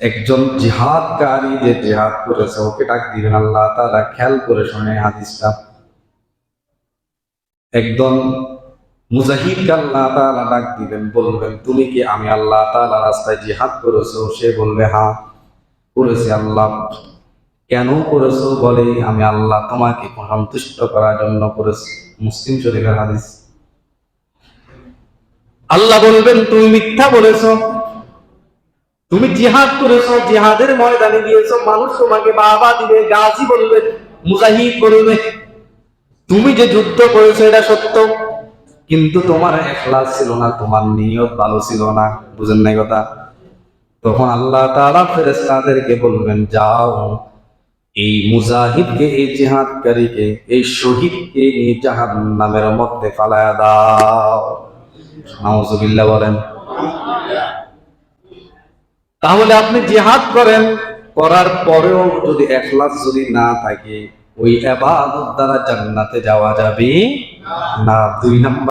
একজন জিহাদকারী যে জিহাদ করেছে, ওকে ডাক দিবেন, আল্লাহ তারা খেয়াল করে শুনে হাদিসটা। একজন মুজাহিদকে আল্লাহ তাআলা ডাক দিবেন, বলবেন, তুমি কি আমি আল্লাহ তাআলা রাস্তায় জিহাদ করেছ? সে বলবে হ্যাঁ করেছি আল্লাহ। কেন করেছ? বলে, আমি আল্লাহ তোমাকে সন্তুষ্ট করার জন্য করেছি। মুসলিম শরীফের হাদিস। আল্লাহ বলবেন, তুমি মিথ্যা বলেছ। তুমি জিহাদ করেছ, জিহাদের ময়দানে গিয়েছো, মানুষ তোমাকে বাবা দিবে, গাজী বলবে, মুজাহিদ বলবে। তুমি যে যুদ্ধ করেছ, এটা সত্য? কিন্তু তোমার এখলাস ছিল না, তোমার নিয়ত ভালো ছিল না, বুঝেন নাই কথা? তখন আল্লাহ তাআলা ফেরেশতাদেরকে বলবেন, যাও, এই মুজাহিদকে, এই জিহাদকারীকে, এই শহীদকে এই জাহান্নামের মধ্যে ফালায়া দাও। নাউজুবিল্লাহ বলেন। তাহলে আপনি জিহাদ করেন। করার পরেও যদি এখলাস যদি না থাকে, ওই এবার দ্বারা জান্নাতে যাওয়া যাবে না। দুই নম্বর